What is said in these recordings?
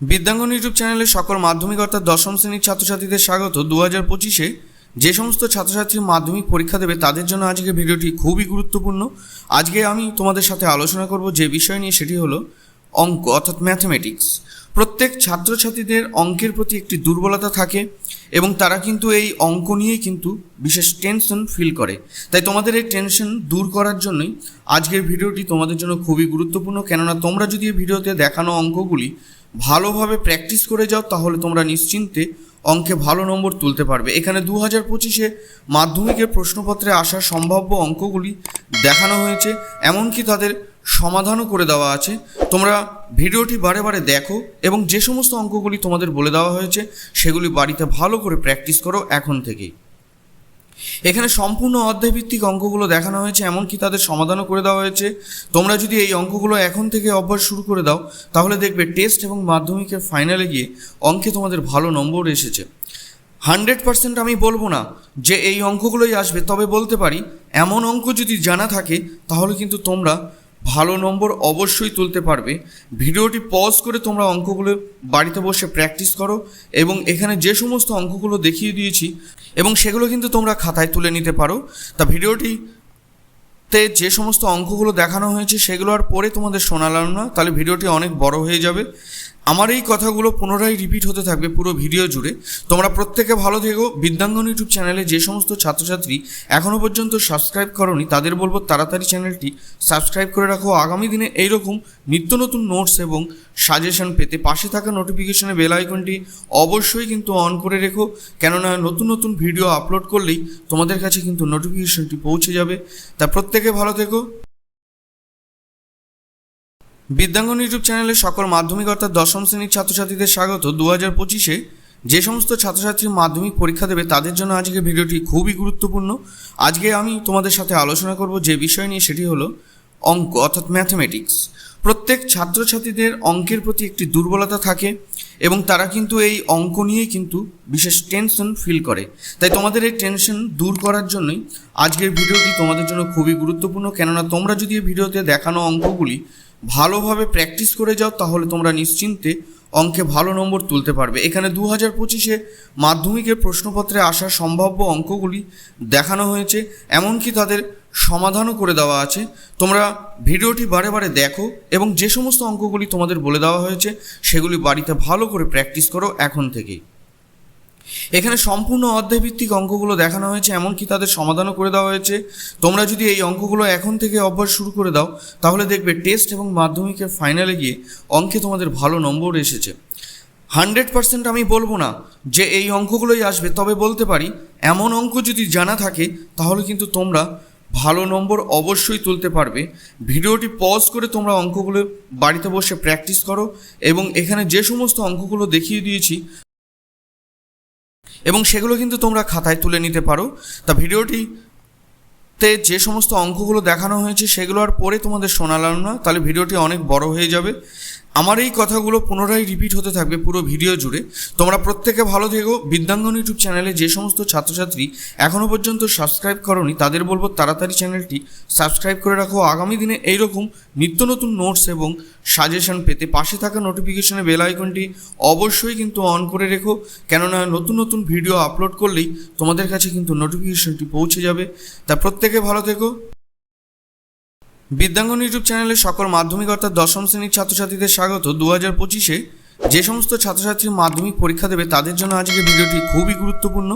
বিদ্যাঙ্গন YouTube চ্যানেলে সকল মাধ্যমিক অর্থাৎ দশম শ্রেণির ছাত্রছাত্রীদের স্বাগত। দু হাজার পঁচিশে যে সমস্ত ছাত্রছাত্রী মাধ্যমিক পরীক্ষা দেবে, তাদের জন্য আজকে ভিডিওটি খুবই গুরুত্বপূর্ণ। আজকে আমি তোমাদের সাথে আলোচনা করব যে বিষয় নিয়ে, সেটি হলো অঙ্ক, অর্থাৎ ম্যাথমেটিক্স। প্রত্যেক ছাত্রছাত্রীদের অঙ্কের প্রতি একটি দুর্বলতা থাকে এবং তারা কিন্তু এই অঙ্ক নিয়েই কিন্তু বিশেষ টেনশন ফিল করে। তাই তোমাদের এই টেনশন দূর করার জন্যই আজকের ভিডিওটি তোমাদের জন্য খুবই গুরুত্বপূর্ণ। কেননা তোমরা যদি এই ভিডিওতে দেখানো অঙ্কগুলি ভালোভাবে প্র্যাকটিস করে যাও, তাহলে তোমরা নিশ্চিন্তে অঙ্কে ভালো নম্বর তুলতে পারবে। এখানে দু হাজার পঁচিশে মাধ্যমিকের প্রশ্নপত্রে আসা সম্ভাব্য অঙ্কগুলি দেখানো হয়েছে, এমনকি তাদের সমাধানও করে দেওয়া আছে। তোমরা ভিডিওটি বারে বারে দেখো এবং যে সমস্ত অঙ্কগুলি তোমাদের বলে দেওয়া হয়েছে, সেগুলি বাড়িতে ভালো করে প্র্যাকটিস করো এখন থেকেই। এখানে সম্পূর্ণ অধ্যায়ভিত্তিক অঙ্কগুলো দেখানো হয়েছে, এমনকি তাদের সমাধানও করে দেওয়া হয়েছে। তোমরা যদি এই অঙ্কগুলো এখন থেকে অভ্যাস শুরু করে দাও, তাহলে দেখবে টেস্ট এবং মাধ্যমিকের ফাইনালে গিয়ে অঙ্কে তোমাদের ভালো নম্বর এসেছে। হান্ড্রেড পার্সেন্ট আমি বলব না যে এই অঙ্কগুলোই আসবে, তবে বলতে পারি, এমন অঙ্ক যদি জানা থাকে, তাহলে কিন্তু তোমরা ভালো নম্বর অবশ্যই তুলতে পারবে। ভিডিওটি পজ করে তোমরা অঙ্কগুলো বাড়িতে বসে প্র্যাকটিস করো এবং এখানে যে সমস্ত অঙ্কগুলো দেখিয়ে দিয়েছি এবং সেগুলো কিন্তু তোমরা খাতায় তুলে নিতে পারো। তা ভিডিওটি তে যে সমস্ত অঙ্কগুলো দেখানো হয়েছে সেগুলো আর পরে তোমাদের শোনালাম না, তাহলে ভিডিওটি অনেক বড় হয়ে যাবে। আমার এই কথাগুলো পুনরায় রিপিট হতে থাকবে পুরো ভিডিও জুড়ে। তোমরা প্রত্যেকে ভালো থেকো। বিদ্যাঙ্গন ইউটিউব চ্যানেলে যে সমস্ত ছাত্রছাত্রী এখনও পর্যন্ত সাবস্ক্রাইব করনি, তাদের বলব তাড়াতাড়ি চ্যানেলটি সাবস্ক্রাইব করে রাখো। আগামী দিনে এইরকম নিত্য নতুন নোটস এবং সাজেশন পেতে পাশে থাকা নোটিফিকেশনে বেল আইকনটি অবশ্যই কিন্তু অন করে রেখো। কেননা নতুন নতুন ভিডিও আপলোড করলেই তোমাদের কাছে কিন্তু নোটিফিকেশনটি পৌঁছে যাবে। তা প্রত্যেকে ভালো থেকো। বিদ্যাঙ্গন ইউটিউব চ্যানেলে সকল মাধ্যমিক অর্থাৎ দশম শ্রেণির ছাত্রছাত্রীদের স্বাগত। দু হাজার পঁচিশে যে সমস্ত ছাত্রছাত্রী মাধ্যমিক পরীক্ষা দেবে, তাদের জন্য আজকে ভিডিওটি খুবই গুরুত্বপূর্ণ। আজকে আমি তোমাদের সাথে আলোচনা করব যে বিষয় নিয়ে, সেটি হলো অঙ্ক, অর্থাৎ ম্যাথমেটিক্স। প্রত্যেক ছাত্রছাত্রীদের অঙ্কের প্রতি একটি দুর্বলতা থাকে এবং তারা কিন্তু এই অঙ্ক নিয়েই কিন্তু বিশেষ টেনশন ফিল করে। তাই তোমাদের এই টেনশন দূর করার জন্যই আজকের ভিডিওটি তোমাদের জন্য খুবই গুরুত্বপূর্ণ। কেননা তোমরা যদি এই ভিডিওতে দেখানো অঙ্কগুলি ভালোভাবে প্র্যাকটিস করে যাও, তাহলে তোমরা নিশ্চিন্তে অঙ্কে ভালো নম্বর তুলতে পারবে। এখানে দু হাজার পঁচিশে মাধ্যমিকের প্রশ্নপত্রে আসা সম্ভাব্য অঙ্কগুলি দেখানো হয়েছে, এমনকি তাদের সমাধানও করে দেওয়া আছে। তোমরা ভিডিওটি বারে বারে দেখো এবং যে সমস্ত অঙ্কগুলি তোমাদের বলে দেওয়া হয়েছে, সেগুলি বাড়িতে ভালো করে প্র্যাকটিস করো এখন থেকেই। এখানে সম্পূর্ণ অধ্যায়ভিত্তিক অঙ্কগুলো দেখানো হয়েছে, এমনকি তাদের সমাধানও করে দেওয়া হয়েছে। তোমরা যদি এই অঙ্কগুলো এখন থেকে অভ্যাস শুরু করে দাও, তাহলে দেখবে টেস্ট এবং মাধ্যমিকের ফাইনালে গিয়ে অঙ্কে তোমাদের ভালো নম্বর এসেছে। হান্ড্রেড পার্সেন্ট আমি বলব না যে এই অঙ্কগুলোই আসবে, তবে বলতে পারি, এমন অঙ্ক যদি জানা থাকে, তাহলে কিন্তু তোমরা ভালো নম্বর অবশ্যই তুলতে পারবে। ভিডিওটি পজ করে তোমরা অঙ্কগুলো বাড়িতে বসে প্র্যাকটিস করো এবং এখানে যে সমস্ত অঙ্কগুলো দেখিয়ে দিয়েছি এবং সেগুলো কিন্তু তোমরা খাতায় তুলে নিতে পারো। তা ভিডিওটি তে যে সমস্ত অঙ্কগুলো দেখানো হয়েছে, সেগুলো আর পরে তোমাদের শোনালাম না। তাহলে ভিডিওটি অনেক বড় হয়ে যাবে। আমার এই কথাগুলো পুনরায় রিপিট হতে থাকবে পুরো ভিডিও জুড়ে। তোমরা প্রত্যেকে ভালো থেকো। বিদ্যাঙ্গন ইউটিউব চ্যানেলে যে সমস্ত ছাত্রছাত্রী এখনও পর্যন্ত সাবস্ক্রাইব করনি, তাদের বলব তাড়াতাড়ি চ্যানেলটি সাবস্ক্রাইব করে রাখো। আগামী দিনে এইরকম নিত্য নতুন নোটস এবং সাজেশন পেতে পাশে থাকা নোটিফিকেশনে বেল আইকনটি অবশ্যই কিন্তু অন করে রেখো। কেননা নতুন নতুন ভিডিও আপলোড করলেই তোমাদের কাছে কিন্তু নোটিফিকেশনটি পৌঁছে যাবে। তা প্রত্যেকে ভালো থেকো। বিদ্যাঙ্গন ইউটিউব চ্যানেলে সকল মাধ্যমিক অর্থাৎ দশম শ্রেণির ছাত্রছাত্রীদের স্বাগত। দু হাজার পঁচিশে যে সমস্ত ছাত্রছাত্রী মাধ্যমিক পরীক্ষা দেবে, তাদের জন্য আজকে ভিডিওটি খুবই গুরুত্বপূর্ণ।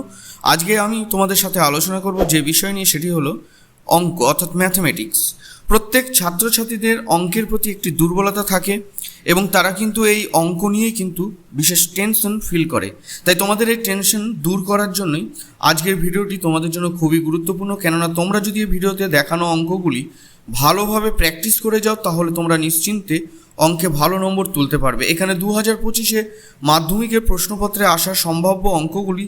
আজকে আমি তোমাদের সাথে আলোচনা করব যে বিষয় নিয়ে, সেটি হলো অঙ্ক, অর্থাৎ ম্যাথমেটিক্স প্রত্যেক ছাত্রছাত্রীদের অঙ্কের প্রতি একটি দুর্বলতা থাকে এবং তারা কিন্তু এই অঙ্ক নিয়েই কিন্তু বিশেষ টেনশন ফিল করে। তাই তোমাদের এই টেনশন দূর করার জন্যই আজকের ভিডিওটি তোমাদের জন্য খুবই গুরুত্বপূর্ণ। কেননা তোমরা যদি এই ভিডিওতে দেখানো অঙ্কগুলি ভালোভাবে প্র্যাকটিস করে যাও, তাহলে তোমরা নিশ্চিন্তে অঙ্কে ভালো নম্বর তুলতে পারবে। এখানে দু হাজার পঁচিশে মাধ্যমিকের প্রশ্নপত্রে আসা সম্ভাব্য অঙ্কগুলি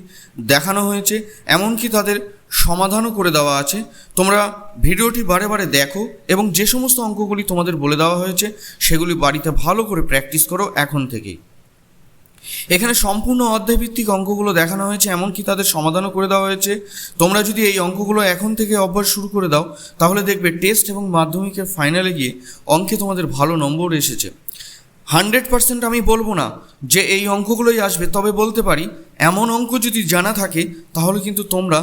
দেখানো হয়েছে, এমনকি তাদের সমাধানও করে দেওয়া আছে। তোমরা ভিডিওটি বারে বারে দেখো এবং যে সমস্ত অঙ্কগুলি তোমাদের বলে দেওয়া হয়েছে, সেগুলি বাড়িতে ভালো করে প্র্যাকটিস করো এখন থেকেই। এখানে সম্পূর্ণ অধ্যায়ভিত্তিক অঙ্কগুলো দেখানো হয়েছে, এমনকি তাদের সমাধানও করে দেওয়া হয়েছে। তোমরা যদি এই অঙ্কগুলো এখন থেকে অভ্যাস শুরু করে দাও, তাহলে দেখবে টেস্ট এবং মাধ্যমিকের ফাইনালে গিয়ে অঙ্কে তোমাদের ভালো নম্বর এসেছে। হান্ড্রেড পার্সেন্ট আমি বলব না যে এই অঙ্কগুলোই আসবে, তবে বলতে পারি, এমন অঙ্ক যদি জানা থাকে, তাহলে কিন্তু তোমরা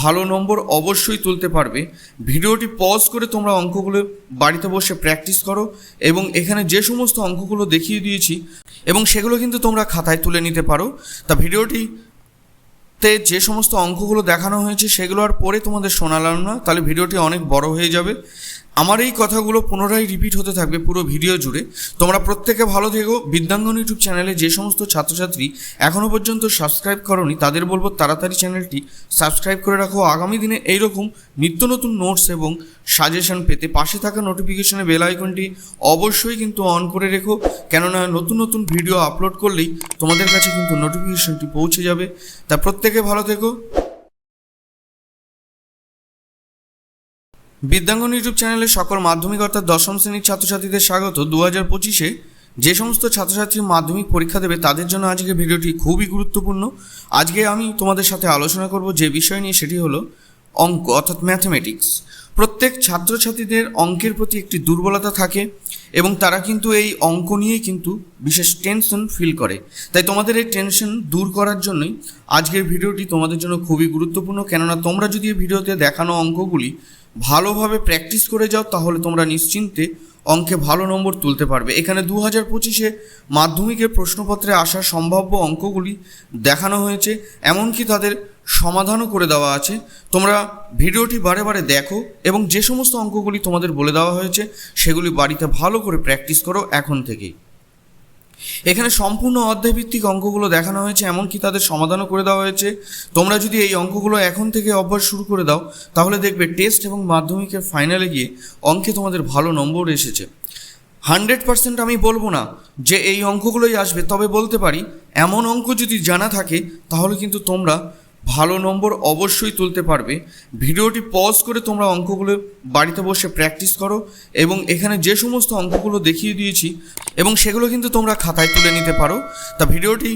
ভালো নম্বর অবশ্যই তুলতে পারবে। ভিডিওটি পজ করে তোমরা অঙ্কগুলো বাড়িতে বসে প্র্যাকটিস করো এবং এখানে যে সমস্ত অঙ্কগুলো দেখিয়ে দিয়েছি এবং সেগুলো কিন্তু তোমরা খাতায় তুলে নিতে পারো। তা ভিডিওটি তে যে সমস্ত অঙ্কগুলো দেখানো হয়েছে, সেগুলো আর পরে তোমাদের শোনালাম না। তাহলে ভিডিওটি অনেক বড় হয়ে যাবে। আমার এই কথাগুলো পুনরায় রিপিট হতে থাকবে পুরো ভিডিও জুড়ে। তোমরা প্রত্যেকে ভালো থেকো। বিদ্যাঙ্গন ইউটিউব চ্যানেলে যে সমস্ত ছাত্রছাত্রী এখনও পর্যন্ত সাবস্ক্রাইব করনি, তাদের বলব তাড়াতাড়ি চ্যানেলটি সাবস্ক্রাইব করে রাখো। আগামী দিনে এইরকম নিত্য নতুন নোটস এবং সাজেশন পেতে পাশে থাকা নোটিফিকেশনে বেল আইকনটি অবশ্যই কিন্তু অন করে রেখো। কেননা নতুন নতুন ভিডিও আপলোড করলেই তোমাদের কাছে কিন্তু নোটিফিকেশনটি পৌঁছে যাবে। তা প্রত্যেকে ভালো থেকো। বিদ্যাঙ্গন ইউটিউব চ্যানেলে সকল মাধ্যমিক অর্থাৎ দশম শ্রেণির ছাত্রছাত্রীদের স্বাগত। দু হাজার পঁচিশে যে সমস্ত ছাত্রছাত্রী মাধ্যমিক পরীক্ষা দেবে তাদের জন্য আজকে ভিডিওটি খুবই গুরুত্বপূর্ণ। আজকে আমি তোমাদের সাথে আলোচনা করব যে বিষয় নিয়ে, সেটি হলো অঙ্ক অর্থাৎ ম্যাথমেটিক্স। প্রত্যেক ছাত্রছাত্রীদের অঙ্কের প্রতি একটি দুর্বলতা থাকে এবং তারা কিন্তু এই অঙ্ক নিয়েই কিন্তু বিশেষ টেনশন ফিল করে। তাই তোমাদের এই টেনশন দূর করার জন্যই আজকের ভিডিওটি তোমাদের জন্য খুবই গুরুত্বপূর্ণ। কেননা তোমরা যদি এই ভিডিওতে দেখানো অঙ্কগুলি ভালোভাবে প্র্যাকটিস করে যাও, তাহলে তোমরা নিশ্চিন্তে অঙ্কে ভালো নম্বর তুলতে পারবে। এখানে দু হাজার পঁচিশে মাধ্যমিকের প্রশ্নপত্রে আসা সম্ভাব্য অঙ্কগুলি দেখানো হয়েছে, এমনকি তাদের সমাধানও করে দেওয়া আছে। তোমরা ভিডিওটি বারে বারে দেখো এবং যে সমস্ত অঙ্কগুলি তোমাদের বলে দেওয়া হয়েছে, সেগুলি বাড়িতে ভালো করে প্র্যাকটিস করো এখন থেকেই। এখানে সম্পূর্ণ অধ্যায়ভিত্তিক অঙ্কগুলো দেখানো হয়েছে, এমনকি তাদের সমাধানও করে দেওয়া হয়েছে। তোমরা যদি এই অঙ্কগুলো এখন থেকে অভ্যাস শুরু করে দাও, তাহলে দেখবে টেস্ট এবং মাধ্যমিকের ফাইনালে গিয়ে অঙ্কে তোমাদের ভালো নম্বর এসেছে। হান্ড্রেড পার্সেন্ট আমি বলব না যে এই অঙ্কগুলোই আসবে, তবে বলতে পারি, এমন অঙ্ক যদি জানা থাকে, তাহলে কিন্তু তোমরা ভালো নম্বর অবশ্যই তুলতে পারবে। ভিডিওটি পজ করে তোমরা অঙ্কগুলো বাড়িতে বসে প্র্যাকটিস করো এবং এখানে যে সমস্ত অঙ্কগুলো দেখিয়ে দিয়েছি এবং সেগুলো কিন্তু তোমরা খাতায় তুলে নিতে পারো। তা ভিডিওটি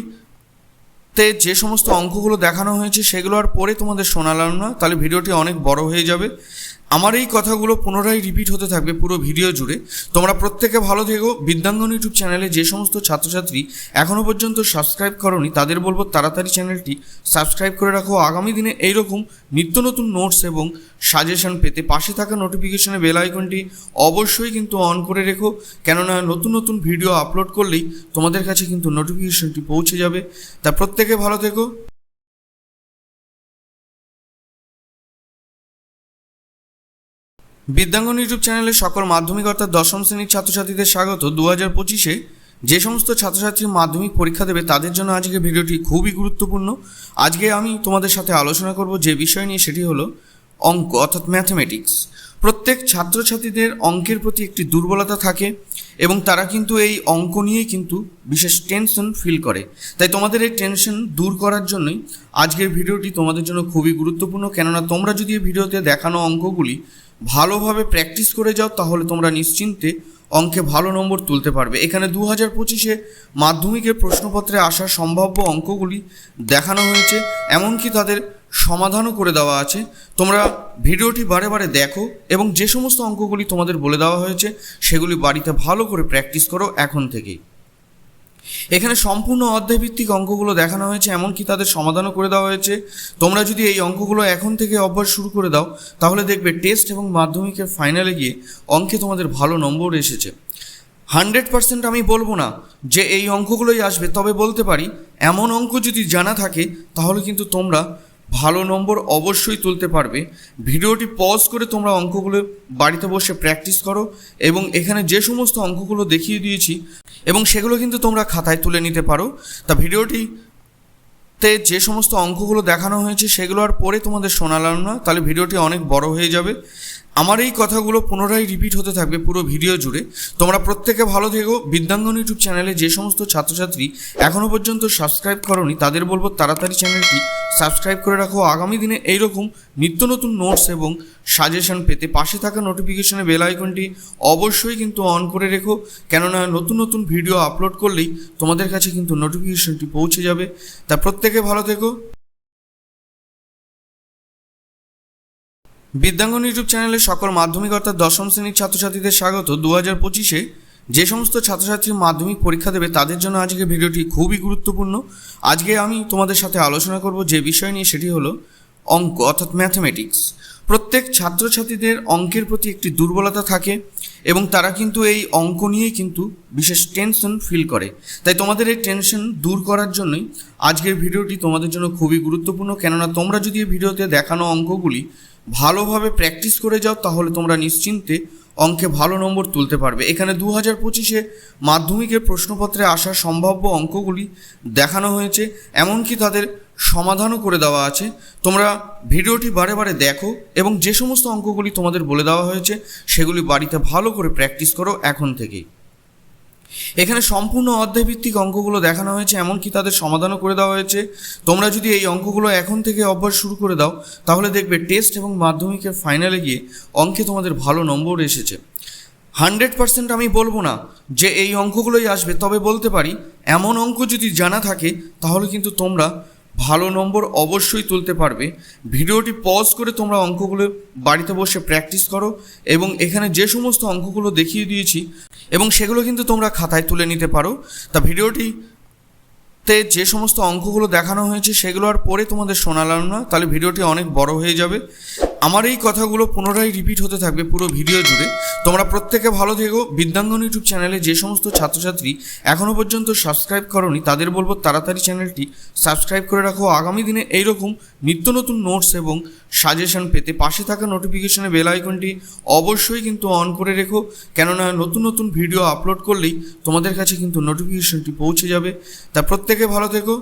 তে যে সমস্ত অঙ্কগুলো দেখানো হয়েছে সেগুলো আর পরে তোমাদের শোনালাম না, তাহলে ভিডিওটি অনেক বড় হয়ে যাবে। আমার এই কথাগুলো পুনরায় রিপিট হতে থাকবে পুরো ভিডিও জুড়ে। তোমরা প্রত্যেকে ভালো থেকো। বিদ্যাঙ্গন ইউটিউব চ্যানেলে যে সমস্ত ছাত্রছাত্রী এখনও পর্যন্ত সাবস্ক্রাইব করনি, তাদের বলব তাড়াতাড়ি চ্যানেলটি সাবস্ক্রাইব করে রাখো। আগামী দিনে এইরকম নিত্য নতুন নোটস এবং সাজেশন পেতে পাশে থাকা নোটিফিকেশনে বেল আইকনটি অবশ্যই কিন্তু অন করে রেখো। কেননা নতুন নতুন ভিডিও আপলোড করলেই তোমাদের কাছে কিন্তু নোটিফিকেশনটি পৌঁছে যাবে। তা প্রত্যেকে ভালো থেকো। বিদ্যাঙ্গন ইউটিউব চ্যানেলে সকল মাধ্যমিক অর্থাৎ দশম শ্রেণির ছাত্রছাত্রীদের স্বাগত। দু হাজার পঁচিশে যে সমস্ত ছাত্রছাত্রী মাধ্যমিক পরীক্ষা দেবে, তাদের জন্য আজকে ভিডিওটি খুবই গুরুত্বপূর্ণ। আজকে আমি তোমাদের সাথে আলোচনা করব যে বিষয় নিয়ে, সেটি হলো অঙ্ক অর্থাৎ ম্যাথমেটিক্স। প্রত্যেক ছাত্রছাত্রীদের অঙ্কের প্রতি একটি দুর্বলতা থাকে এবং তারা কিন্তু এই অঙ্ক নিয়েই কিন্তু বিশেষ টেনশন ফিল করে। তাই তোমাদের এই টেনশন দূর করার জন্যই আজকের ভিডিওটি তোমাদের জন্য খুবই গুরুত্বপূর্ণ। কেননা তোমরা যদি এই ভিডিওতে দেখানো অঙ্কগুলি ভালোভাবে প্র্যাকটিস করে যাও, তাহলে তোমরা নিশ্চিন্তে অঙ্কে ভালো নম্বর তুলতে পারবে। এখানে দু হাজার পঁচিশে মাধ্যমিকের প্রশ্নপত্রে আসা সম্ভাব্য অঙ্কগুলি দেখানো হয়েছে, এমনকি তাদের সমাধানও করে দেওয়া আছে। তোমরা ভিডিওটি বারে বারে দেখো এবং যে সমস্ত অঙ্কগুলি তোমাদের বলে দেওয়া হয়েছে, সেগুলি বাড়িতে ভালো করে প্র্যাকটিস করো এখন থেকেই। এখানে সম্পূর্ণ অধ্যায়ভিত্তিক অঙ্কগুলো দেখানো হয়েছে, এমনকি তাদের সমাধানও করে দেওয়া হয়েছে। তোমরা যদি এই অঙ্কগুলো এখন থেকে অভ্যাস শুরু করে দাও, তাহলে দেখবে টেস্ট এবং মাধ্যমিকের ফাইনালে গিয়ে অঙ্কে তোমাদের ভালো নম্বর এসেছে। হান্ড্রেড পার্সেন্ট আমি বলব না যে এই অঙ্কগুলোই আসবে, তবে বলতে পারি, এমন অঙ্ক যদি জানা থাকে, তাহলে কিন্তু তোমরা ভালো নম্বর অবশ্যই তুলতে পারবে। ভিডিওটি পজ করে তোমরা অঙ্কগুলো বাড়িতে বসে প্র্যাকটিস করো এবং এখানে যে সমস্ত অঙ্কগুলো দেখিয়ে দিয়েছি এবং সেগুলো কিন্তু তোমরা খাতায় তুলে নিতে পারো। তা ভিডিওটি তে যে সমস্ত অঙ্কগুলো দেখানো হয়েছে সেগুলো আর পরে তোমাদের শোনালাম না, তাহলে ভিডিওটি অনেক বড় হয়ে যাবে। আমার এই কথাগুলো পুনরায় রিপিট হতে থাকবে পুরো ভিডিও জুড়ে। তোমরা প্রত্যেকে ভালো থেকো। বিদ্যাঙ্গন ইউটিউব চ্যানেলে যে সমস্ত ছাত্রছাত্রী এখনও পর্যন্ত সাবস্ক্রাইব করনি, তাদের বলব তাড়াতাড়ি চ্যানেলটি সাবস্ক্রাইব করে রাখো। আগামী দিনে এইরকম নিত্য নতুন নোটস এবং সাজেশন পেতে পাশে থাকা নোটিফিকেশনে বেল আইকনটি অবশ্যই কিন্তু অন করে রেখো। কেননা নতুন নতুন ভিডিও আপলোড করলেই তোমাদের কাছে কিন্তু নোটিফিকেশনটি পৌঁছে যাবে। তা প্রত্যেকে ভালো থেকো। বিদ্যাঙ্গন ইউটিউব চ্যানেলে সকল মাধ্যমিক অর্থাৎ দশম শ্রেণির ছাত্রছাত্রীদের স্বাগত। দু হাজার পঁচিশে যে সমস্ত ছাত্রছাত্রী মাধ্যমিক পরীক্ষা দেবে, তাদের জন্য আজকে ভিডিওটি খুবই গুরুত্বপূর্ণ। আজকে আমি তোমাদের সাথে আলোচনা করব যে বিষয় নিয়ে, সেটি হলো অঙ্ক, অর্থাৎ ম্যাথমেটিক্স। প্রত্যেক ছাত্রছাত্রীদের অঙ্কের প্রতি একটি দুর্বলতা থাকে এবং তারা কিন্তু এই অঙ্ক নিয়েই কিন্তু বিশেষ টেনশন ফিল করে। তাই তোমাদের এই টেনশন দূর করার জন্যই আজকের ভিডিওটি তোমাদের জন্য খুবই গুরুত্বপূর্ণ। কেননা তোমরা যদি এই ভিডিওতে দেখানো অঙ্কগুলি ভালোভাবে প্র্যাকটিস করে যাও, তাহলে তোমরা নিশ্চিন্তে অঙ্কে ভালো নম্বর তুলতে পারবে। এখানে দু হাজার পঁচিশে মাধ্যমিকের প্রশ্নপত্রে আসা সম্ভাব্য অঙ্কগুলি দেখানো হয়েছে, এমনকি তাদের সমাধানও করে দেওয়া আছে। তোমরা ভিডিওটি বারে বারে দেখো এবং যে সমস্ত অঙ্কগুলি তোমাদের বলে দেওয়া হয়েছে, সেগুলি বাড়িতে ভালো করে প্র্যাকটিস করো এখন থেকেই। এখানে সম্পূর্ণ অধ্যায়ভিত্তিক অঙ্কগুলো দেখানো হয়েছে, এমনকি তাদের সমাধানও করে দেওয়া হয়েছে। তোমরা যদি এই অঙ্কগুলো এখন থেকে অভ্যাস শুরু করে দাও, তাহলে দেখবে টেস্ট এবং মাধ্যমিকের ফাইনালে গিয়ে অঙ্কে তোমাদের ভালো নম্বর এসেছে। হান্ড্রেড পার্সেন্ট আমি বলব না যে এই অঙ্কগুলোই আসবে, তবে বলতে পারি, এমন অঙ্ক যদি জানা থাকে, তাহলে কিন্তু তোমরা ভালো নম্বর অবশ্যই তুলতে পারবে। ভিডিওটি পজ করে তোমরা অঙ্কগুলো বাড়িতে বসে প্র্যাকটিস করো এবং এখানে যে সমস্ত অঙ্কগুলো দেখিয়ে দিয়েছি এবং সেগুলো কিন্তু তোমরা খাতায় তুলে নিতে পারো। তা ভিডিওটি তে যে সমস্ত অঙ্কগুলো দেখানো হয়েছে সেগুলো আর পরে তোমাদের শোনালাম না, তাহলে ভিডিওটি অনেক বড় হয়ে যাবে। আমার এই কথাগুলো পুনরায় রিপিট হতে থাকবে পুরো ভিডিও জুড়ে। তোমরা প্রত্যেকে ভালো থেকো। বিদ্যাঙ্গন ইউটিউব চ্যানেলে যে সমস্ত ছাত্রছাত্রী এখনও পর্যন্ত সাবস্ক্রাইব করনি, তাদের বলব তাড়াতাড়ি চ্যানেলটি সাবস্ক্রাইব করে রাখো। আগামী দিনে এইরকম নিত্য নতুন নোটস এবং সাজেশন পেতে পাশে থাকা নোটিফিকেশনে বেল আইকনটি অবশ্যই কিন্তু অন করে রেখো। কেননা নতুন নতুন ভিডিও আপলোড করলেই তোমাদের কাছে কিন্তু নোটিফিকেশনটি পৌঁছে যাবে। তা প্রত্যেকে ভালো থেকো।